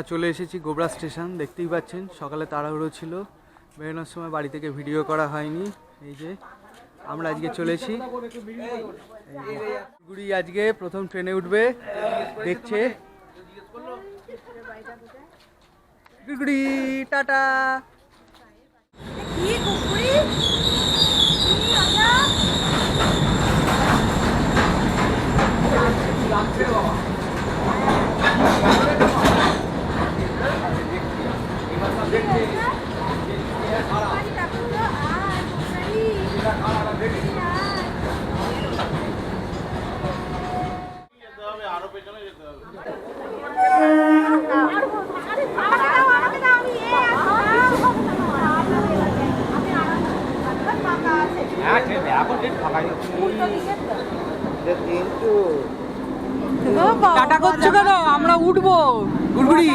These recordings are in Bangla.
আমরা চলে এসেছি গোবরা স্টেশন, দেখতেই পাচ্ছেন, সকালে তাড়াহুড়ো ছিল। বেরোনোর সময় বাড়ি থেকে ভিডিও করা হয়নি। এই যে, আমরা আজকে চলেছি গুড়ি আজকে প্রথম ট্রেনে উঠবে, দেখছে। গুড়ি টাটা! টাটা করছ কেন? আমরা উঠবো। গুড়গুড়ি।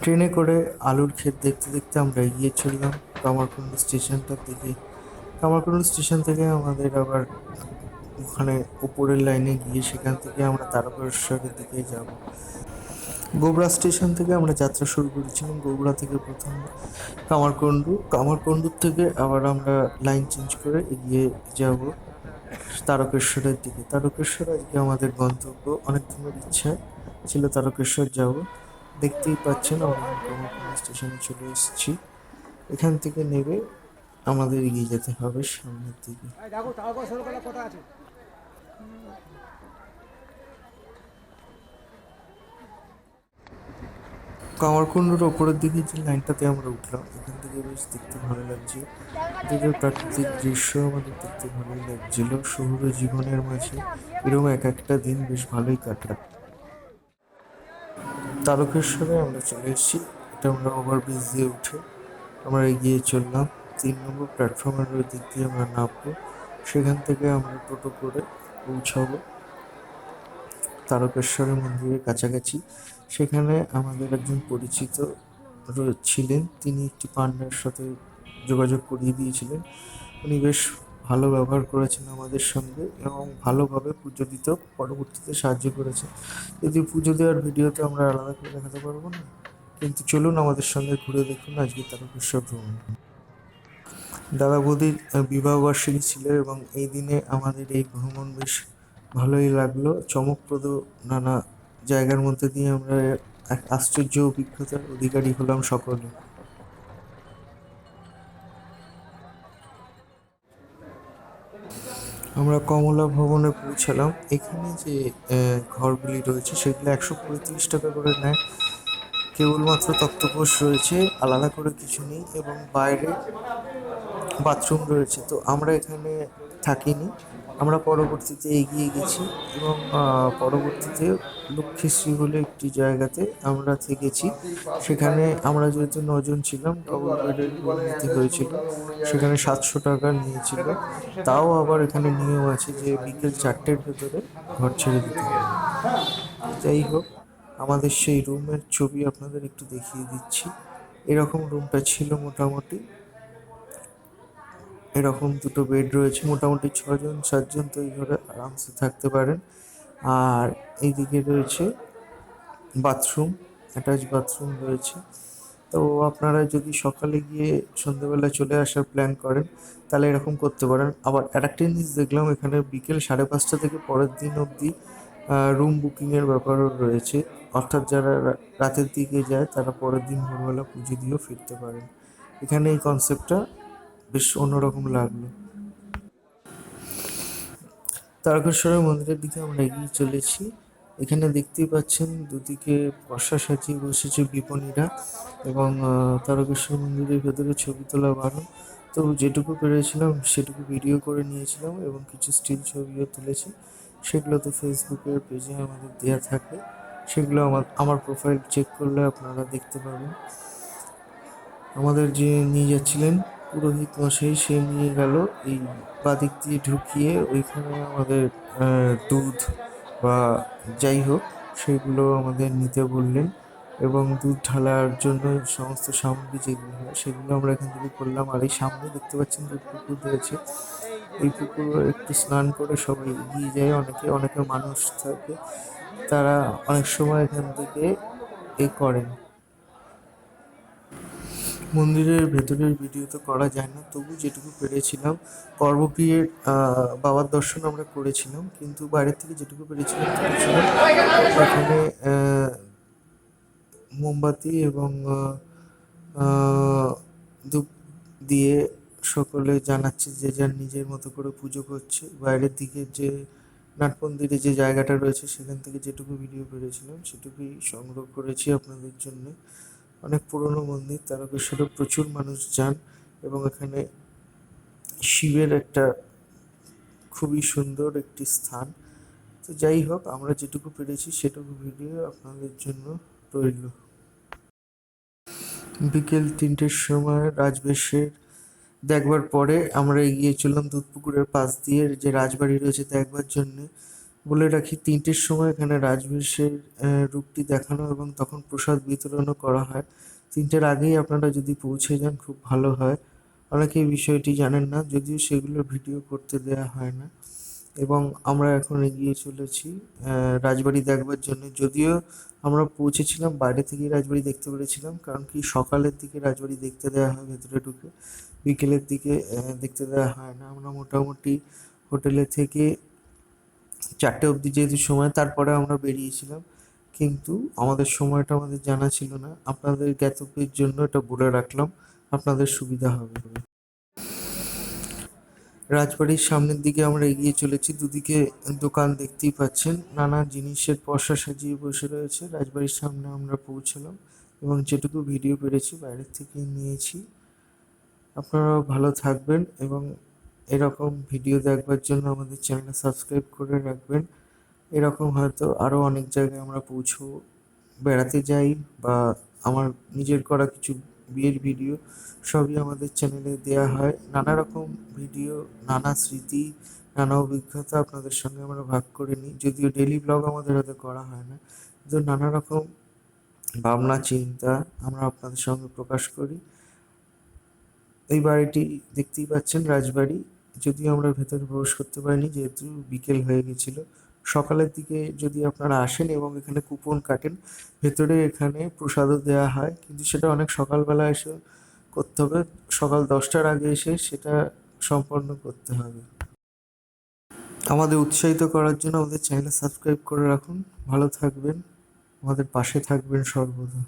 ট্রেনে করে আলুর ক্ষেত দেখতে দেখতে আমরা এগিয়ে চললাম কামারকুন্ড স্টেশনটার দিকে। কামারকুন্ড স্টেশন থেকে আমাদের আবার ওখানে উপরের লাইনে গিয়ে সেখান থেকে আমরা তারকেশ্বরের দিকে যাব। গোবরা স্টেশন থেকে আমরা যাত্রা শুরু করেছিলাম গোবরা থেকে প্রথম কামারকুণ্ডু। কামারকুণ্ডুর থেকে আবার আমরা লাইন চেঞ্জ করে এগিয়ে যাব তারকেশ্বরের দিকে। তারকেশ্বর আজকে আমাদের গন্তব্য। অনেক দিনের ইচ্ছা ছিল তারকেশ্বর যাব। দেখতেই পাচ্ছেন আমরা কামারকুন্ডু স্টেশনে চলে এসেছি। এখান থেকে নেবে আমাদের এগিয়ে যেতে হবে সামনের দিকে। কামারকুণ্ডুর ওপরের দিকে যে লাইনটাতে আমরা উঠলাম, এখান থেকে বেশ দেখতে ভালো লাগছে। এদিকের প্রাকৃতিক দৃশ্য আমাদের দেখতে ভালোই লাগছিল। শহুরে জীবনের মাঝে এরকম এক একটা দিন বেশ ভালোই কাটল তারকেশ্বরে আমরা চলে এসেছি। এটা আমরা ওভারব্রিজ দিয়ে উঠে আমরা এগিয়ে চললাম। তিন নম্বর প্ল্যাটফর্মের ওই দিক দিয়ে আমরা নামবো। সেখান থেকে আমরা টোটো করে পৌঁছাবো। তারকেশ্বরের মন্দিরের কাছাকাছি। সেখানে আমাদের একজন পরিচিত ছিলেন তিনি একটি পান্ডার সাথে যোগাযোগ করিয়ে দিয়েছিলেন। উনি বেশ ভালো ব্যবহার করেছেন আমাদের সঙ্গে এবং ভালোভাবে পুজো দিতেও পরবর্তীতে সাহায্য করেছেন। যদি পুজো দেওয়ার ভিডিওতে আমরা আলাদা করে দেখাতে পারব না? কিন্তু চলুন আমাদের সঙ্গে ঘুরে দেখুন আজকে তারকেশ্বর ভ্রমণ। দাদা বৌদির বিবাহবার্ষিকী ছিল এবং এই দিনে আমাদের এই ভ্রমণ বেশ ভালোই লাগল। চমকপ্রদ নানা জায়গার মধ্যে দিয়ে আমরা এক আশ্চর্য অভিজ্ঞতার অধিকারী হলাম সকলে। আমরা কমলা ভবনে পৌঁছালাম। এখানে যে ঘরগুলি রয়েছে, সেগুলো একশো পঁয়ত্রিশ টাকা করে নেয়। কেবলমাত্র তক্তপোষ রয়েছে, আলাদা করে কিছু নেই এবং বাইরে বাথরুম রয়েছে। তো আমরা এখানে থাকিনি। আমরা পরবর্তীতে এগিয়ে গেছি এবং পরবর্তীতে লক্ষ্মীশ্রী বলে একটি জায়গাতে আমরা থেকেছি। সেখানে আমরা যেহেতু নজন ছিলাম ডবল বেডের রুম নিতে হয়েছিল। সেখানে সাতশো টাকা নিয়েছিল। তাও আবার এখানে নিয়ম আছে যে বিকেল চারটের ভেতরে ঘর ছেড়ে দিতে হবে। যাই হোক, আমাদের সেই রুমের ছবি আপনাদের একটু দেখিয়ে দিচ্ছি। এরকম রুমটা ছিল মোটামুটি। এরকম দুটো বেড রয়েছে, মোটামুটি ছজন সাতজন, তো এই ঘরে আরামসে থাকতে পারেন। আর এইদিকে রয়েছে বাথরুম অ্যাটাচ বাথরুম রয়েছে। তো আপনারা যদি সকালে গিয়ে সন্ধ্যেবেলা চলে আসার প্ল্যান করেন, তাহলে এরকম করতে পারেন। আবার আরেকটা জিনিস দেখলাম এখানে বিকেল সাড়ে পাঁচটা থেকে পরের দিন অবধি রুম বুকিংয়ের ব্যাপারও রয়েছে। অর্থাৎ যারা রাতের দিকে যায়, তারা পরের দিন ভোরবেলা পুজো দিয়েও ফিরতে পারেন। এখানে এই কনসেপ্টটা বেশ অন্যরকম লাগল। তারকেশ্বরের মন্দিরের দিকে আমরা এগিয়ে চলেছি। এখানে দেখতেই পাচ্ছেন দুদিকে বর্ষা সাজিয়ে বসেছে বিপণীরা এবং তারকেশ্বর মন্দিরের ভেতরে ছবি তোলা বারণ। তো যেটুকু পেরেছিলাম সেটুকু ভিডিও করে নিয়েছিলাম এবং কিছু স্টিল ছবিও তুলেছি। সেগুলো তো ফেসবুকের পেজে আমাদের দেওয়া থাকে। সেগুলো আমার আমার প্রোফাইল চেক করলে আপনারা দেখতে পাবেন। আমাদের যে নিয়ে যাচ্ছিলেন পুরোহিত মশাই সে নিয়ে গেল। এই বাদিক দিয়ে ঢুকিয়ে ওইখানে আমাদের দুধ বা যাই হোক, সেগুলো আমাদের নিতে বললেন এবং দুধ ঢালার জন্য সমস্ত সামগ্রী যেগুলো হয় সেগুলো আমরা এখান থেকে করলাম। আর এই সামনে দেখতে পাচ্ছেন দুধ পুকুর রয়েছে। এই পুকুরে একটু স্নান করে সবাই এগিয়ে যায়। অনেকে অনেকে মানুষ থাকে। তারা অনেক সময় এখান থেকে এ করেন। মন্দিরের ভেতরের ভিডিও তো করা যায় না, তবু যেটুকু পেরেছিলাম পর্বপ্রিয়ের বাবার দর্শন আমরা করেছিলাম, কিন্তু বাইরের থেকে যেটুকু পেরেছিলাম করেছিলাম এখানে মোমবাতি এবং ধূপ দিয়ে সকলে জানাচ্ছে যে যার নিজের মতো করে পুজো করছে। বাইরের দিকে যে নাট মন্দিরে যে জায়গাটা রয়েছে, সেখান থেকে যেটুকু ভিডিও পেরেছিলাম, সেটুকুই সংগ্রহ করেছি আপনাদের জন্য। অনেক পুরনো মন্দির তারকেশ্বরে প্রচুর মানুষ যান এবং এখানে শিবের একটা খুবই সুন্দর একটি স্থান। তো যাই হোক, আমরা যেটুকু পেরেছি সেটুকু ভিডিও আপনাদের জন্য রইল। বিকেল তিনটের সময় রাজবেশের দেখবার পরে আমরা এগিয়ে চললাম দুধপুকুরের পাশ দিয়ে, যে রাজবাড়ি রয়েছে দেখবার জন্য। বলে রাখি, তিনটের সময় এখানে রাজবেশের রূপটি দেখানো এবং তখন প্রসাদ বিতরণও করা হয়। তিনটের আগেই আপনারা যদি পৌঁছে যান, খুব ভালো হয়। অনেকে এই বিষয়টি জানেন না, যদিও সেগুলোর ভিডিও করতে দেওয়া হয় না। এবং আমরা এখন এগিয়ে চলেছি রাজবাড়ি দেখবার জন্য। যদিও আমরা পৌঁছেছিলাম, বাইরে থেকেই রাজবাড়ি দেখতে পেরেছিলাম, কারণ কি সকালের দিকে রাজবাড়ি দেখতে দেওয়া হয়, ভেতরে ঢুকে। বিকেলের দিকে দেখতে দেওয়া হয় না। আমরা মোটামুটি হোটেলে থেকে চারটে অবধি যেহেতু সময়, তারপরে আমরা বেরিয়েছিলাম। কিন্তু আমাদের সময়টা আমাদের জানা ছিল না। আপনাদের জ্ঞাতব্যের জন্য এটা বলে রাখলাম। আপনাদের সুবিধা হবে রাজবাড়ির সামনের দিকে আমরা এগিয়ে চলেছি। দুদিকে দোকান দেখতেই পাচ্ছেন। নানা জিনিসের পসরা সাজিয়ে বসে রয়েছে। রাজবাড়ির সামনে আমরা পৌঁছলাম এবং যেটুকু ভিডিও পেরেছি বাইরের থেকে নিয়েছি। আপনারাও ভালো থাকবেন এবং এরকম ভিডিও দেখবার জন্য আমাদের চ্যানেল সাবস্ক্রাইব করে রাখবেন। এরকম হয়তো আরও অনেক জায়গায় আমরা পৌঁছবো বেড়াতে যাই বা আমার নিজের করা কিছু বিয়ের ভিডিও সবই আমাদের চ্যানেলে দেওয়া হয়। নানা রকম ভিডিও নানা স্মৃতি, নানা অভিজ্ঞতা আপনাদের সঙ্গে আমরা ভাগ করে নিই। যদিও ডেলি ব্লগ আমাদের হাতে করা হয় না। কিন্তু নানা রকম ভাবনা, চিন্তা আমরা আপনাদের সঙ্গে প্রকাশ করি। এই বাড়িটি দেখতেই পাচ্ছেন, রাজবাড়ি। যদিও আমরা ভেতরে প্রবেশ করতে পারিনি, যেহেতু বিকেল হয়ে গেছিল। সকালের দিকে যদি আপনারা আসেন এবং এখানে কুপন কাটেন, ভেতরে এখানে প্রসাদও দেওয়া হয়, কিন্তু সেটা অনেক সকালবেলা এসে করতে হবে। সকাল দশটার আগে এসে সেটা সম্পন্ন করতে হবে। আমাদের উৎসাহিত করার জন্য আমাদের চ্যানেল সাবস্ক্রাইব করে রাখুন। ভালো থাকবেন। আমাদের পাশে থাকবেন সর্বদা।